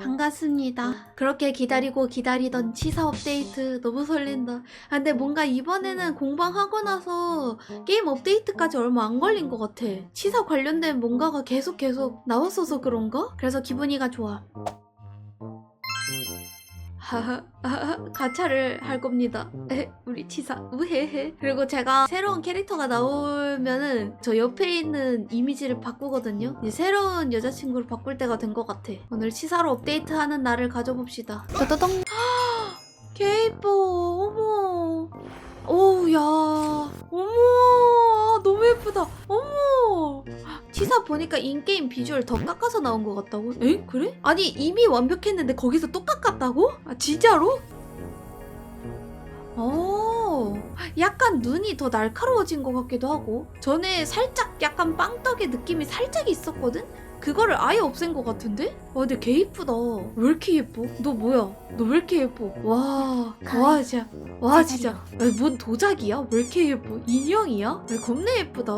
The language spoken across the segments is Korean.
반갑습니다. 그렇게 기다리고 기다리던 치사 업데이트 너무 설렌다. 아, 근데 뭔가 이번에는 공방하고 나서 게임 업데이트까지 얼마 안 걸린 것 같아. 치사 관련된 뭔가가 계속 계속 나왔어서 그런가? 그래서 기분이가 좋아. 하하, 하하, 가차를 할 겁니다. 에, 우리 치사, 우헤헤. 그리고 제가 새로운 캐릭터가 나오면은 저 옆에 있는 이미지를 바꾸거든요. 이제 새로운 여자친구를 바꿀 때가 된 것 같아. 오늘 치사로 업데이트하는 날을 가져봅시다. 떠떠덩. 개 이뻐. 어머. 오우, 야. 어머. 너무 예쁘다. 어머. 치사 보니까 인게임 비주얼 더 깎아서 나온 것 같다고? 에? 그래? 아니 이미 완벽했는데 거기서 또 깎았다고? 아 진짜로? 어, 약간 눈이 더 날카로워진 것 같기도 하고 전에 살짝 약간 빵떡의 느낌이 살짝 있었거든? 그거를 아예 없앤 것 같은데? 와 근데 개 이쁘다 왜 이렇게 예뻐? 너 뭐야? 너 왜 이렇게 예뻐? 와, 와 진짜 와 진짜 아니, 뭔 도자기야? 왜 이렇게 예뻐? 인형이야? 아니, 겁나 예쁘다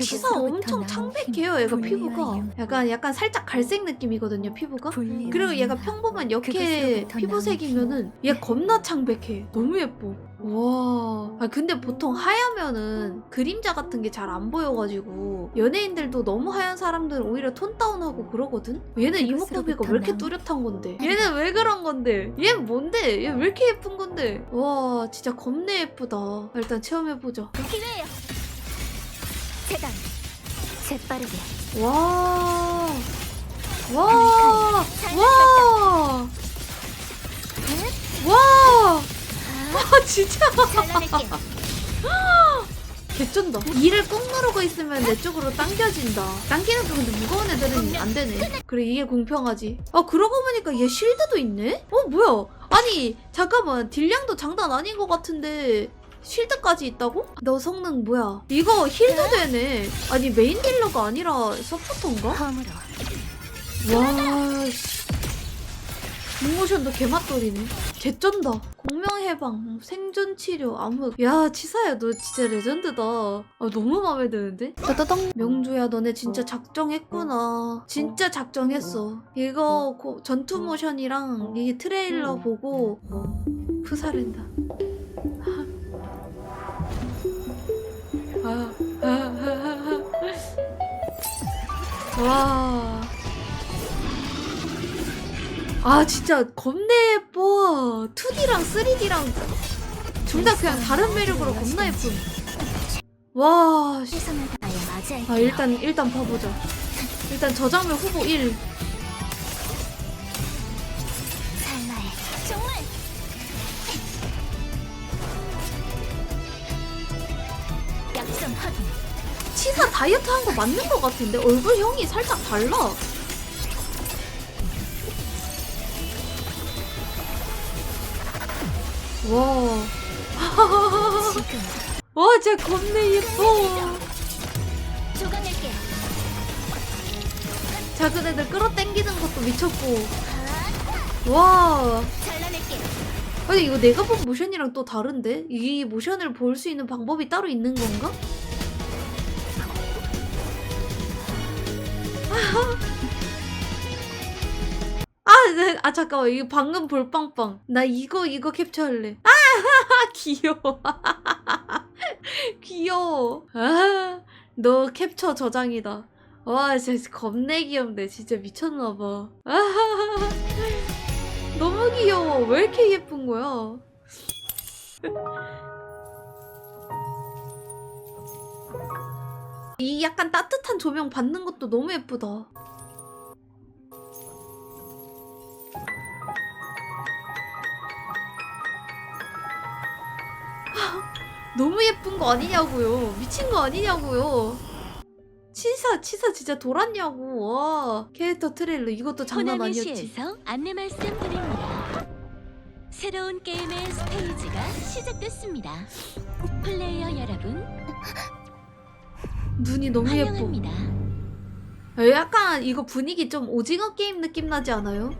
치사 엄청 창백해요 얘가 피부가 약간 약간 살짝 갈색 느낌이거든요 피부가 그리고 얘가 평범한 역해 피부색이면은 얘 겁나 창백해. 너무 예뻐. 와. 아 근데 보통 하얗면은 그림자 같은 게 잘 안 보여가지고 연예인들도 너무 하얀 사람들은 오히려 톤 다운하고 그러거든. 얘는 이목구비가 왜 이렇게 뚜렷한 건데? 얘는 왜 그런 건데? 얘는 뭔데? 얘 왜 이렇게 예쁜 건데? 와 진짜 겁나 예쁘다. 아, 일단 체험해 보자. 기회요. 재단 재빠르게 와. 와. 와. 와. 진짜. 잘라낼게. 개쩐다. 이를 꾹 누르고 있으면 내 쪽으로 당겨진다. 당기는 거 근데 무거운 애들은 안 되네. 그래 이게 공평하지. 아 그러고 보니까 얘 쉴드도 있네? 어 뭐야? 아니 잠깐만. 딜량도 장난 아닌 것 같은데 쉴드까지 있다고? 너 성능 뭐야? 이거 힐도 되네. 아니 메인 딜러가 아니라 서포터인가? 와, 씨. 모션도 개맛돌이네. 개쩐다. 공명해방, 생존치료, 암흑. 야, 치사야, 너 진짜 레전드다. 아, 너무 마음에 드는데? 따다당. 명주야, 너네 진짜 작정했구나. 진짜 작정했어. 이거 고- 전투 모션이랑 이 트레일러 보고 푸사른다. 아, 아, 아, 아. 와. 아 진짜 겁내 예뻐 2D랑 3D랑 둘 다 그냥 다른 매력으로 겁나 예쁨 와 씨. 최선을 다해 맞이할게요. 아 일단 일단 봐보자 일단 저 장면 후보 1 살라해. 정말 약점 확인. 치사 다이어트 한 거 맞는 거 같은데 얼굴형이 살짝 달라 와 와, 진짜 겁내 예뻐. 조각낼게. 작은 애들 끌어당기는 것도 미쳤고. 와. 잘라낼게. 아니, 이거 내가 본 모션이랑 또 다른데? 이 모션을 볼 수 있는 방법이 따로 있는 건가? 아, 잠깐만. 이거 방금 볼 빵빵. 나 이거, 이거 캡처할래. 아, 귀여워. 귀여워. 아, 너 캡처 저장이다. 와, 진짜 겁내 귀엽네. 진짜 미쳤나봐. 아, 너무 귀여워. 왜 이렇게 예쁜 거야? 이 약간 따뜻한 조명 받는 것도 너무 예쁘다. 너무 예쁜 거 아니냐고요. 미친 거 아니냐고요. 치사 치사 진짜 돌았냐고. 와 캐릭터 트레일러 이것도 장난 아니었지. 호나미시에서 안내 말씀 드립니다. 새로운 게임의 스테이지가 시작됐습니다. 플레이어 여러분, 눈이 너무 예뻐. 환영합니다. 아, 약간 이거 분위기 좀 오징어 게임 느낌 나지 않아요?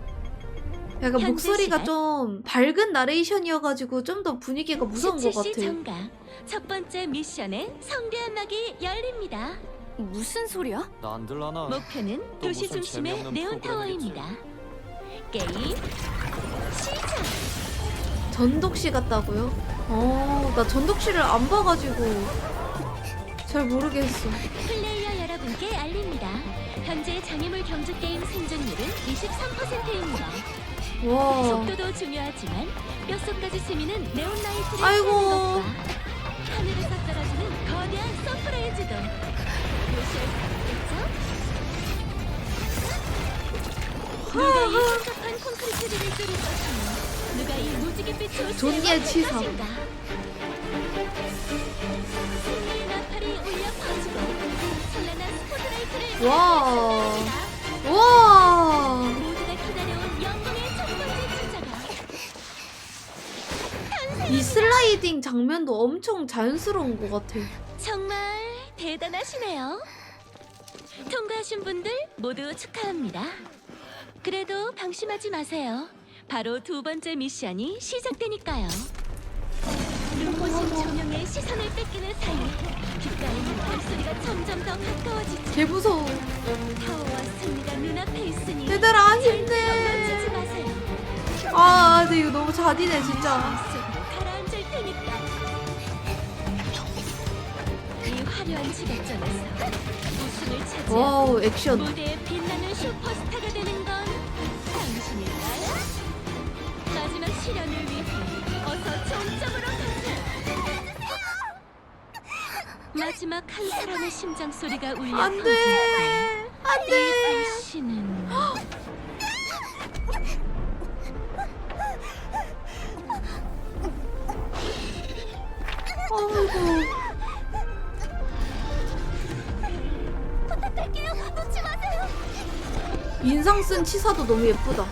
약간 목소리가 시간? 좀 밝은 나레이션이어가지고 좀 더 분위기가 무서운 것 수치시 같아. 정가 첫 번째 미션의 성대한 막이 열립니다. 무슨 소리야? 나안 들라나? 목표는 도시 무슨 중심의 재미없는 네온. 타워입니다. 게임 시작. 전독씨 같다고요? 어, 나 전독씨를 안 봐가지고 잘 모르겠어. 플레이어 여러분께 알립니다. 현재 장애물 경주 게임 생존율은 23%입니다. 와, 속도도 중요하지만 뼛속까지 스미는 네온 라이트를 아이고. 쏘는 것과 하늘에서 떨어지는 거대한 서프라이즈도 무시할 수 없겠죠? 누가 이 복잡한 콘크리트를 뚫을 것이며 누가 이 무지갯빛으로 존니의 치사. 것인가 승리의 나팔이 울려 퍼지고 찬란한 스포트라이트를 와. 니다 와, 슬라이딩 장면도 엄청 자연스러운 것 같아. 정말 대단하시네요. 통과하신 분들 모두 축하합니다. 그래도 방심하지 마세요. 바로 두 번째 미션이 시작되니까요. 눈부신 조명의 시선을 뺏기는 사이 귓가에 있는 발소리가 점점 더 가까워지죠. 개 무서워. 타워와 승리가 눈앞에 있으니 얘들아 놓치지 힘내. 마세요. 아, 근데 이거 너무 잔인해 진짜. 속으로 가라앉을 테니까. 이 화려한 지각전에서 우승을 차지하고 와우, 액션. 무대에 빛나는 슈퍼스타가 되는 건 당신일까요? 마지막 위해 어서 한 사람의 심장 소리가 울려 안 퍼지는 돼. 안이 돼. 당신은 인상 쓴 치사도 너무 예쁘다.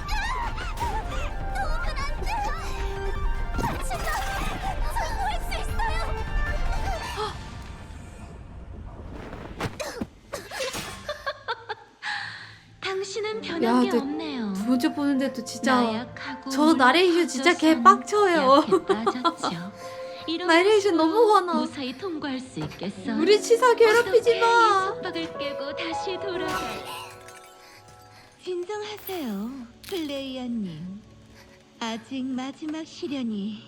변한 야, 게 저- 없네요. 두 번째 보는데도 진짜 나약하고 저 나레이션 진짜 개 빡쳐요. 나레이션 너무 화나. 무사히 통과할 수 있겠어. 우리 치사 괴롭히지 마. 이 속박을 깨고 다시 돌아가. 진정하세요, 플레이어님. 아직 마지막 시련이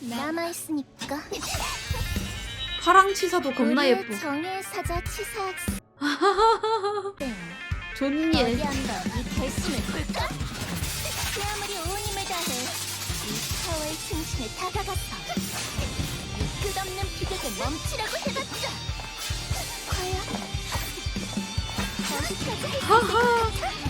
남아 있으니까. 파랑 치사도 겁나 예뻐. 정의 사자 치사 학생. 네. 존예. 어디 한번 이 결심을 볼까? 내 아무리 온 힘을 다해 이 타워의 중심에 다가갔어. 이 끝없는 비극을 멈추라고 해봤자. 과연 어디까지 할수 하하.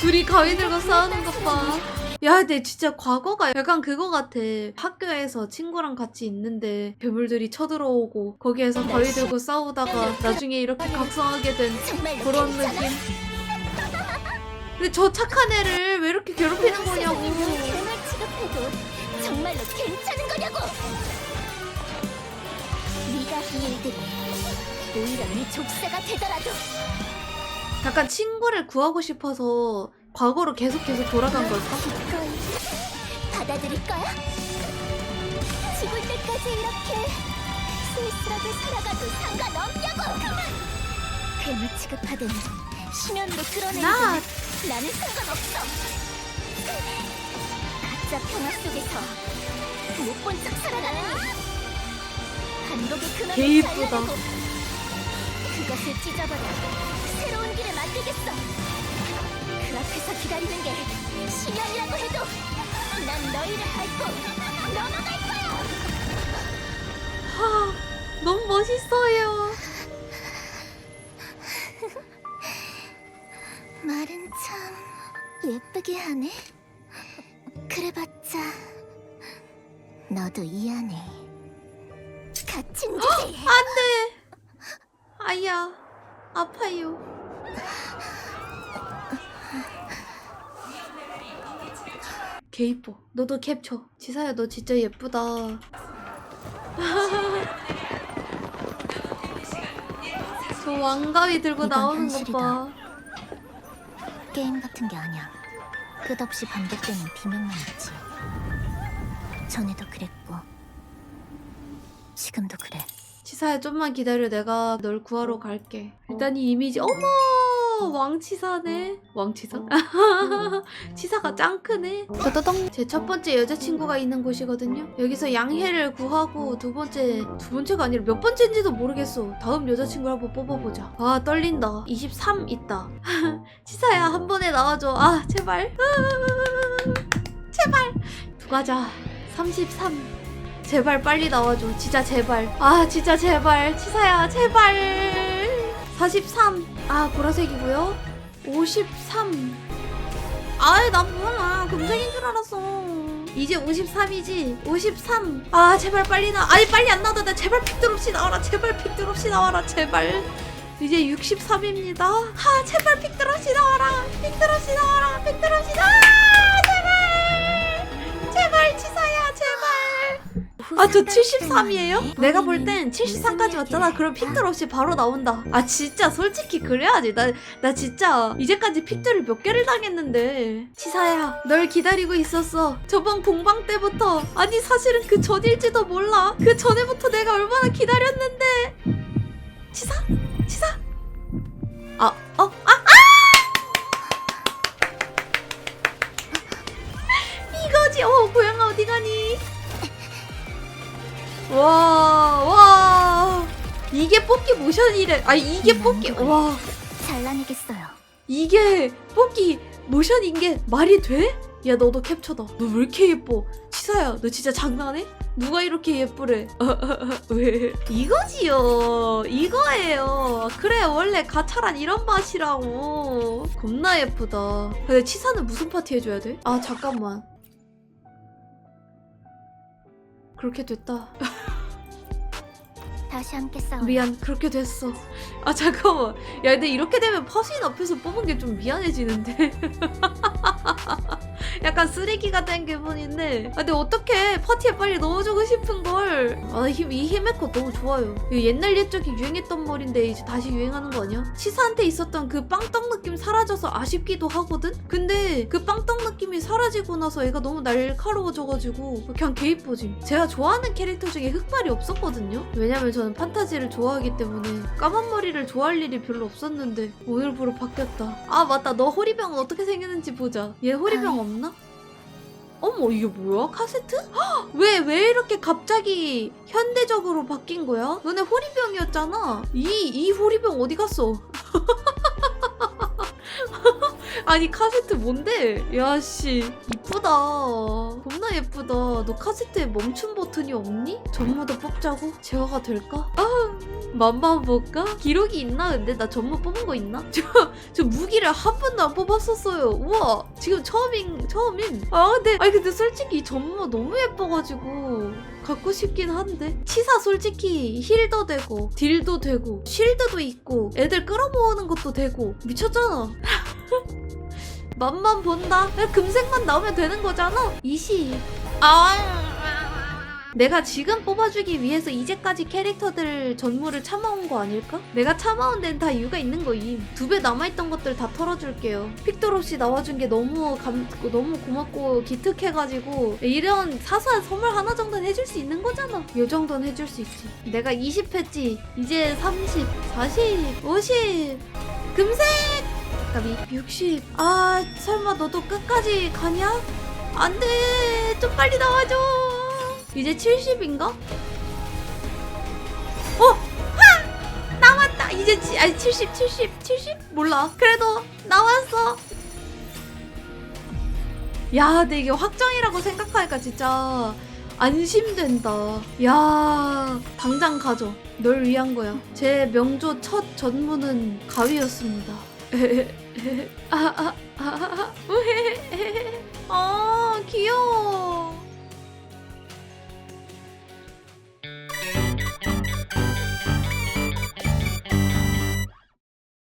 둘이 가위 들고 싸우는 것 봐. 야, 근데 진짜 과거가 약간 그거 같아. 학교에서 친구랑 같이 있는데 괴물들이 쳐들어오고 거기에서 가위 들고 싸우다가 나중에 이렇게 각성하게 된 그런. 느낌. 근데 저 착한 애를 왜 이렇게 괴롭히는 거냐고. 정말로 괜찮은 거냐고. 네가 한 일들이 오히려 네 족쇄가 되더라도 약간 친구를 구하고 싶어서 과거로 계속 계속 돌아간 걸까? 받아들일 거야? 죽을 때까지 이렇게 쓸쓸하게 살아가도 상관없냐고! 그만! 괴물 취급하든 끌어내든 나 나는 상관없어! 가짜 평화 속에서 못 본 척 살아가는 반복의 근원을 이쁘다. 살려내고 그것을 찢어버려 만들겠어 그 앞에서 기다리는 게 시련이라고 해도 난 너희를 밟고 넘어갈 거야 하, 너무 멋있어요. 말은 참 예쁘게 하네 그래봤자 너도 이 안에 갇힌 거지 안돼. 아야, 아파요. 개 이뻐. 너도 캡쳐. 지사야, 너 진짜 예쁘다. 저 왕가위 들고 이건 나오는 것. 봐. 게임 같은 게 아니야. 끝없이 반복되는 비명만 있지. 전에도 그랬고, 지금도 그래. 지사야, 좀만 기다려. 내가 널 구하러 갈게. 일단 이 이미지, 어머! 왕치사네. 왕치사? 치사가 짱 크네. 떠떠덩 제첫 번째 여자친구가 있는 곳이거든요. 여기서 양해를 구하고 두 번째 두 번째가 아니라 몇 번째인지도 모르겠어. 다음 여자친구를 한번 뽑아보자. 아 떨린다. 23 있다. 치사야 한 번에 나와줘. 아 제발. 제발. 두 가자. 33 제발 빨리 나와줘. 진짜 제발. 아 진짜 제발. 치사야 제발 43 아 보라색이고요. 53 아이 나 뭐야 금색인 줄 알았어. 이제 53이지? 53 아 제발 빨리 나 아니 빨리 안 나와도 나 제발 픽들 없이 나와라. 제발 픽들 없이 나와라. 제발. 이제 63입니다. 아 제발 없이 나와라. 없이 나와라. 픽들 없이 나와 제 아 저 73이에요? 내가 볼 땐 73까지 왔잖아 그럼 픽들 없이 바로 나온다 아 진짜 솔직히 그래야지 나, 나 진짜 이제까지 픽들을 몇 개를 당했는데 치사야 널 기다리고 있었어 저번 공방 때부터 아니 사실은 그 전일지도 몰라 그 전에부터 내가 얼마나 기다렸는데 치사? 치사? 아 어? 아! 아! 이거지 어 고양아 어디 가니? 와, 와. 이게 뽑기 모션이래. 아, 이게 뽑기. 와. 잘라내겠어요. 이게 뽑기 모션인 게 말이 돼? 야, 너도 캡처다. 너 왜 이렇게 예뻐? 치사야, 너 진짜 장난해? 누가 이렇게 예쁘래? 왜? 이거지요. 이거예요. 그래, 원래 가차란 이런 맛이라고. 겁나 예쁘다. 근데 치사는 무슨 파티 해줘야 돼? 아, 잠깐만. 그렇게 됐다. 다시 함께 싸워. 미안 그렇게 됐어. 아 잠깐만. 야 근데 이렇게 되면 퍼신 앞에서 뽑은 게 좀 미안해지는데 약간 쓰레기가 된 기분인데 아 근데 어떻게 파티에 빨리 넣어주고 싶은 걸 아이 히메코 너무 좋아요 이거 옛날 옛적에 유행했던 머리인데 이제 다시 유행하는 거 아니야? 치사한테 있었던 그 빵떡 느낌 사라져서 아쉽기도 하거든? 근데 그 빵떡 느낌이 사라지고 나서 애가 너무 날카로워져가지고 그냥 개 이뻐지 제가 좋아하는 캐릭터 중에 흑발이 없었거든요 왜냐면 저는 판타지를 좋아하기 때문에 까만 머리를 좋아할 일이 별로 없었는데 오늘부로 바뀌었다. 아 맞다 너 호리병은 어떻게 생겼는지 보자. 얘 호리병 아이. 없나? 어머 이게 뭐야 카세트? 왜 왜 이렇게 갑자기 현대적으로 바뀐 거야? 너네 호리병이었잖아. 이 이 호리병 어디 갔어? 아니 카세트 뭔데? 야씨 이쁘다 겁나 예쁘다 너 카세트에 멈춤 버튼이 없니? 전무도 뽑자고? 제어가 될까? 아 맘만 볼까? 기록이 있나 근데? 나 전무 뽑은 거 있나? 저, 저 무기를 한 번도 안 뽑았었어요 우와 지금 처음인 처음인 아 근데 아니 근데 솔직히 이 전무 너무 예뻐가지고 갖고 싶긴 한데 치사 솔직히 힐도 되고 딜도 되고 쉴드도 있고 애들 끌어모으는 것도 되고 미쳤잖아 맛만 본다. 그냥 금색만 나오면 되는 거잖아. 20. 아. 내가 지금 뽑아주기 위해서 이제까지 캐릭터들 전무를 참아온 거 아닐까? 내가 참아온 데는 다 이유가 있는 거임. 두 배 남아있던 것들 다 털어줄게요. 픽돌 없이 나와준 게 너무 감, 너무 고맙고 기특해가지고 이런 사소한 선물 하나 정도는 해줄 수 있는 거잖아. 요 정도는 해줄 수 있지. 내가 20 했지. 이제 30, 40, 50. 금색! 아까비 60. 아, 설마 너도 끝까지 가냐? 안 돼. 좀 빨리 나와줘. 이제 70인가? 어! 하! 나왔다. 이제 지, 아니 70, 70, 70? 몰라. 그래도 나왔어. 야, 근데 이게 확정이라고 생각하니까 진짜 안심된다. 야, 당장 가져. 널 위한 거야. 제 명조 첫 전무는 가위였습니다. 아, 아, 아, 아, 아, 귀여워.